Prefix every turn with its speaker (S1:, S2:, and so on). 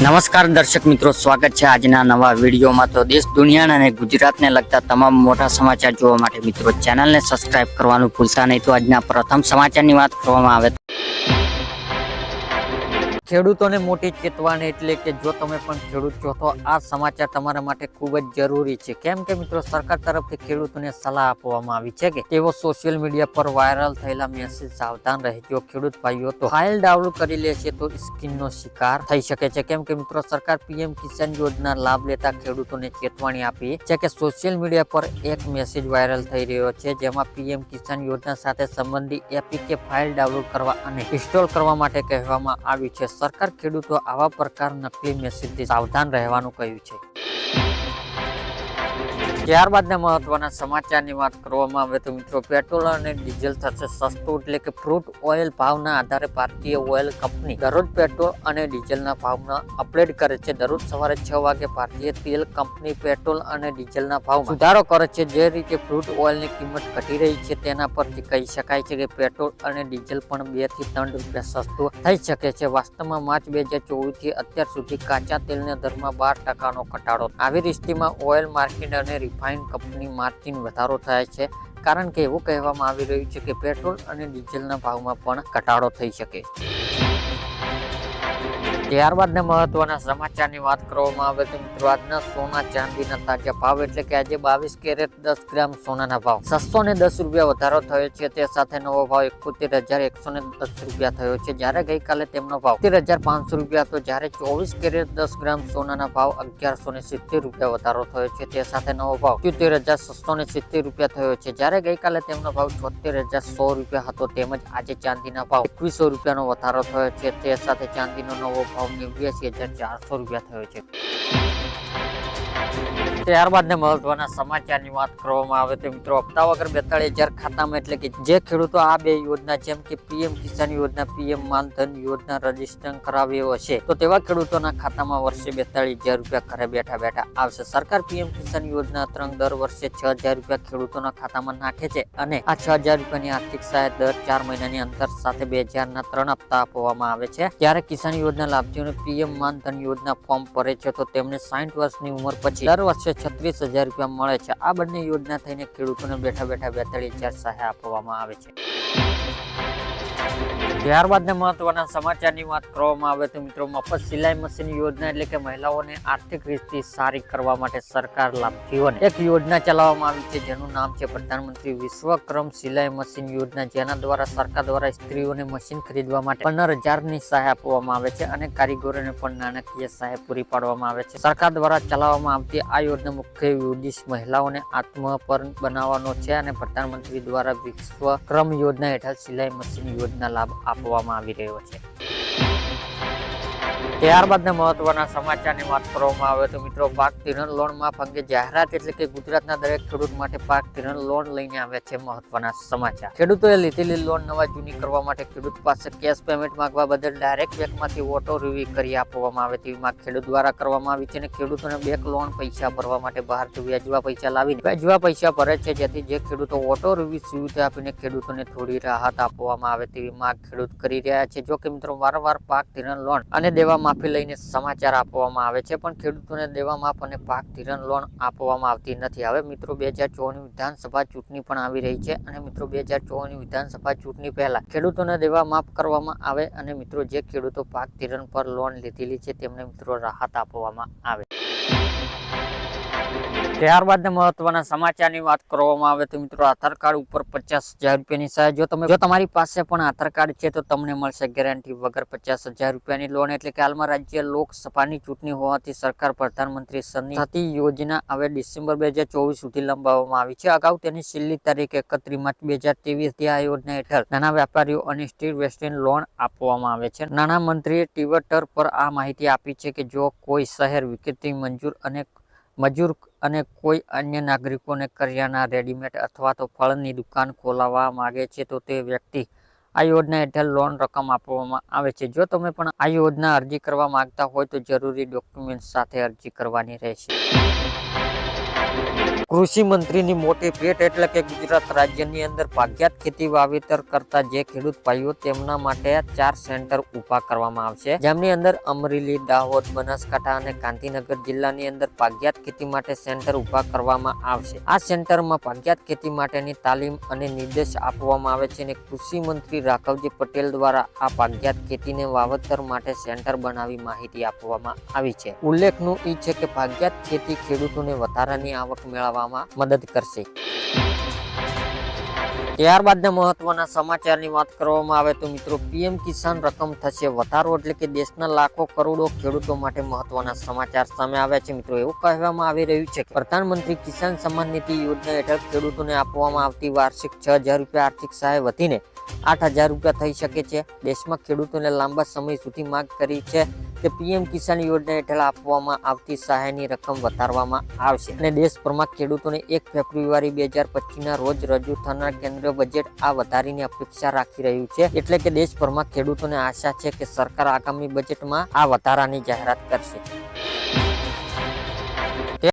S1: નમસ્કાર દર્શક મિત્રો, સ્વાગત છે આજના નવા વિડીયોમાં. તો દેશ, દુનિયાના અને ગુજરાતને લગતા તમામ મોટા સમાચાર જોવા માટે મિત્રો, ચેનલને સબસ્ક્રાઇબ કરવાનું ભૂલતા નહીં. તો આજના પ્રથમ સમાચારની વાત કરવામાં આવે ખેડૂતોને મોટી ચેતવાણી એટલે કે જો તમે પણ ખેડૂત છો, તો આ સમાચાર તમારા માટે ખૂબ જ જરૂરી છે. કેમ કે મિત્રો, સરકાર તરફથી ખેડૂતોને સલાહ આપવામાં આવી છે કે તેઓ સોશિયલ મીડિયા પર વાયરલ થયેલા મેસેજ સાવધાન રહેજો. ખેડૂત ભાઈઓ, તો ફાઇલ ડાઉનલોડ કરી લે છે, તો સ્કીનનો શિકાર થઈ શકે છે. કેમ કે મિત્રો, સરકાર પીએમ કિસાન યોજના લાભ લેતા ખેડૂતોને ચેતવાણી આપી છે કે સોશિયલ મીડિયા પર એક મેસેજ વાયરલ થઈ રહ્યો છે, જેમાં પીએમ કિસાન યોજના સાથે સંબંધિત એપીકે ફાઇલ ડાઉનલોડ કરવા અને ઇન્સ્ટોલ કરવા માટે કહેવામાં આવ્યું છે. સરકાર ખેડૂતો આવા પ્રકાર નકલી મેસેજથી સાવધાન રહેવાનું કહ્યું છે. ત્યારબાદના મહત્વના સમાચારની વાત કરવામાં આવે તો મિત્રો, પેટ્રોલ અને ડીઝલ થશે સસ્તું એટલે કે ફ્રૂટ ઓઇલ ભાવના આધારે ભારતીય ઓઇલ કંપની દરરોજ પેટ્રોલ અને ડીઝલના ભાવના અપડેટ કરે છે. દરરોજ સવારે છ વાગે ભારતીય તેલ કંપની પેટ્રોલ અને ડીઝલના ભાવ સુધારો કરે છે. જે રીતે ફ્રૂટ ઓઇલની કિંમત ઘટી રહી છે તેના પરથી કહી શકાય છે કે પેટ્રોલ અને ડીઝલ પણ બેથી ત્રણ રૂપિયા સસ્તું થઈ શકે છે. વાસ્તવમાં માર્ચ બે હજાર ચોવીસથી અત્યાર સુધી કાચા તેલના દરમાં બાર ટકાનો ઘટાડો. આવી સ્થિતિમાં ઓઇલ માર્કેટ અને રિફાઇન કંપની માર્જિન વધારો થાય છે. કારણ કે એવું કહેવામાં આવી રહ્યું છે કે પેટ્રોલ અને ડીઝલના ભાવમાં પણ ઘટાડો થઈ શકે ત્યારબાદના મહત્વના સમાચારની વાત કરવામાં આવે તો મિત્રો, આજના સોના ચાંદીના તાજા ભાવ એટલે કે આજે બાવીસ કેરેટ દસ ગ્રામ સોનાના ભાવ. છસો ને દસ રૂપિયા વધારો થયો છે. તે સાથે નવો ભાવ એકોતેર હજાર એકસો ને દસ રૂપિયા થયો છે. જ્યારે ગઈકાલે તેમનો ભાવ તેર હજાર પાંચસો રૂપિયા હતો. જ્યારે ચોવીસ કેરેટ દસ ગ્રામ સોનાના ભાવ અગિયારસો ને સિત્તેર રૂપિયા વધારો થયો છે. તે સાથે નવો ભાવ ત્યોતેર હજાર છસો ને સિત્તેર રૂપિયા થયો છે. જ્યારે ગઈકાલે તેમનો ભાવ છોતેર હજાર સો રૂપિયા હતો. તેમજ આજે ચાંદીના ભાવ એકવીસો રૂપિયાનો વધારો થયો છે. તે સાથે ચાંદીનો નવો ભાવ નેવ્યાસી હજાર ચારસો રૂપિયા થયો છે. ત્યારબાદ મહત્વના સમાચારની વાત કરવામાં આવે તો મિત્રો, હપ્તા વગર બેતાળીસ હજાર ખાતામાં એટલે કે જે ખેડૂતો આ બે યોજના, જેમ કે પીએમ કિસાન યોજના, પીએમ માનધન યોજના રજિસ્ટર કરાવ્યો હશે તો તેવા ખેડૂતોના ખાતામાં વર્ષે બેતાળીસ હજાર રૂપિયા ઘરે બેઠા બેઠા આવશે. સરકાર પીએમ કિસાન યોજના ત્રણ દર વર્ષે છ હજાર રૂપિયા ખેડૂતોના ખાતામાં નાખે છે અને આ છ હજાર રૂપિયાની આર્થિક સહાય દર ચાર મહિનાની અંતર સાથે બે હજારના ત્રણ હપ્તા આપવામાં આવે છે. ત્યારે કિસાન યોજના લાભાર્થીઓને પીએમ માનધન યોજના ફોર્મ ભરે છે, તો તેમને સાઠ વર્ષની ઉંમર પછી દર વર્ષે છત્રીસ હજાર રૂપિયા મળે છે. આ બંને યોજના થઈને ખેડૂતોને બેઠા બેઠા બેતાળીસ હજાર સહાય આપવામાં આવે છે. ત્યારબાદના મહત્વના સમાચારની વાત કરવામાં આવે તો મિત્રો, મફત સિલાઈ મશીન યોજના એટલે કે મહિલાઓને આર્થિક રીતે સારી કરવા માટે સરકાર લાભથીઓને એક યોજના ચલાવવામાં આવી છે, જેનું નામ છે પ્રધાનમંત્રી વિશ્વક્રમ સિલાઈ મશીન યોજના, જેના દ્વારા સરકાર દ્વારા સ્ત્રીઓને મશીન ખરીદવા માટે પંદર હજારની સહાય આપવામાં આવે છે અને કારીગરોને પણ નાણાકીય સહાય પૂરી પાડવામાં આવે છે. સરકાર દ્વારા ચલાવવામાં આવતી આ યોજના મુખ્ય ઉદ્દેશ મહિલાઓને આત્મપર બનાવવાનો છે અને પ્રધાનમંત્રી દ્વારા વિશ્વક્રમ યોજના હેઠળ સિલાઈ મશીન યોજના લાભ આપવામાં આવી રહ્યો છે. ત્યારબાદના મહત્વના સમાચારની વાત કરવામાં આવે તો મિત્રો, પાક તિરણ લોન માફ અંગે જાહેરાત એટલે કે ગુજરાતના દરેક ખેડૂત માટે પાક તિરણ લોન લઈને આવ્યા છે મહત્વના સમાચાર. ખેડૂતોએ લીધેલી લોન નવા જૂની કરવા માટે ખેડૂત પાસે કેશ પેમેન્ટ માંગવા બદલ ડાયરેક્ટ બેંકમાંથી ઓટો રિવ્યુ કરી આપવામાં આવે તેવી માંગ ખેડૂત દ્વારા કરવામાં આવી છે અને ખેડૂતોને બેંક લોન પૈસા ભરવા માટે બહારથી વ્યાજવા પૈસા લાવીને વ્યાજવા પૈસા ભરે છે, જેથી જે ખેડૂતો ઓટો રિવ્યુ સુવિધા આપીને ખેડૂતોને થોડી રાહત આપવામાં આવે તેવી માંગ ખેડૂત કરી રહ્યા છે. જો કે મિત્રો, વારંવાર પાક તિરણ લોન અને દેવા માફી લઈને સમાચાર આપવામાં આવે છે, પણ ખેડૂતોને દેવા માફ અને પાક ધિરણ લોન આપવામાં આવતી નથી. હવે મિત્રો બે હજાર ચોવીસની વિધાનસભા ચૂંટણી પણ આવી રહી છે અને મિત્રો બે હજાર ચોવીસની વિધાનસભા ચૂંટણી પહેલા ખેડૂતોને દેવા માફ કરવામાં આવે અને મિત્રો જે ખેડૂતો પાક ધિરણ પર લોન લીધેલી છે, તેમને મિત્રો રાહત આપવામાં આવે. ત્યારબાદ મહત્વના સમાચારની વાત કરવામાં આવે તો મિત્રો આધાર કાર્ડ ઉપર પચાસ હજાર રૂપિયાની સહાય. જો તમે જો તમારી પાસે પણ આધાર કાર્ડ છે તો તમને મળશે ગેરંટી વગર પચાસ હજાર રૂપિયાની લોન એટલે કે હાલમાં રાજ્ય લોકસભાની ચૂંટણી હોવાથી સરકાર પ્રધાનમંત્રી થતી યોજના હવે ડિસેમ્બર બે સુધી લંબાવવામાં આવી છે. અગાઉ તેની છેલ્લી તારીખ એકત્રીસ માર્ચ બે હજાર આ યોજના હેઠળ નાના વેપારીઓ અને સ્ટ્રીટ વેસ્ટર્ન લોન આપવામાં આવે છે. નાણામંત્રીએ ટ્વિટર પર આ માહિતી આપી છે કે જો કોઈ શહેર વિકૃતિ મંજૂર અને મજૂર અને કોઈ અન્ય નાગરિકોને કરિયાના રેડીમેડ અથવા તો ફળની દુકાન ખોલાવવા માગે છે, તો તે વ્યક્તિ આ યોજના હેઠળ લોન રકમ આપવામાં આવે છે. જો તમે પણ આ યોજના અરજી કરવા માંગતા હોય, તો જરૂરી ડોક્યુમેન્ટ સાથે અરજી કરવાની રહેશે. કૃષિ મંત્રીની મોટી ભેટ એટલે કે ગુજરાત રાજ્યની અંદર ભાગ્યાત ખેતી વાવેતર કરતા જે ખેડૂત ભાઈઓ તેમના માટે ચાર સેન્ટર ઊભા કરવામાં આવશે. જેમની અંદર અમરેલી, દાહોદ, બનાસકાંઠા અને ગાંધીનગર જિલ્લાની અંદર ભાગ્યાત ખેતી માટે સેન્ટર ઊભા કરવામાં આવશે. આ સેન્ટરમાં ભાગ્યાત ખેતી માટેની તાલીમ અને નિર્દેશ આપવામાં આવે છે અને કૃષિ મંત્રી રાઘવજી પટેલ દ્વારા આ ભાગ્યાત ખેતીને વાવેતર માટે સેન્ટર બનાવી માહિતી આપવામાં આવી છે. ઉલ્લેખનું એ છે કે ભાગ્યાત ખેતી ખેડૂતોને વધારાની આવક મેળવવામાં મદદ કરશે. ત્યારબાદના મહત્વના સમાચારની વાત કરવામાં આવે તો મિત્રો, પીએમ કિસાન રકમ થશે વધારો એટલે કે દેશના લાખો કરોડો ખેડૂતો માટે મહત્વના સમાચાર સામે આવ્યા છે મિત્રો. એવું કહેવામાં આવી રહ્યું છે કે પ્રધાનમંત્રી કિસાન સન્માન નિધિ યોજના હેઠળ ખેડૂતોને આપવામાં આવતી વાર્ષિક છ હજાર રૂપિયા આર્થિક સહાય વધીને આઠ હજાર રૂપિયા થઈ શકે છે. દેશમાં ખેડૂતોને લાંબા સમય સુધી માંગ કરી છે. કે પીએમ કિસાન યોજના હેઠળ આપવામાં આવતી સહાયની રકમ વધારવામાં આવશે. અને દેશભરમાં ખેડૂતોને એક ફેબ્રુઆરી બે હજાર પચીસના રોજ રજૂ થનાર કેન્દ્રીય બજેટ આ વધારીની અપેક્ષા રાખી રહ્યું છે. એટલે કે દેશભરમાં ખેડૂતોને આશા છે કે સરકાર આગામી બજેટમાં આ વધારાની જાહેરાત કરશે.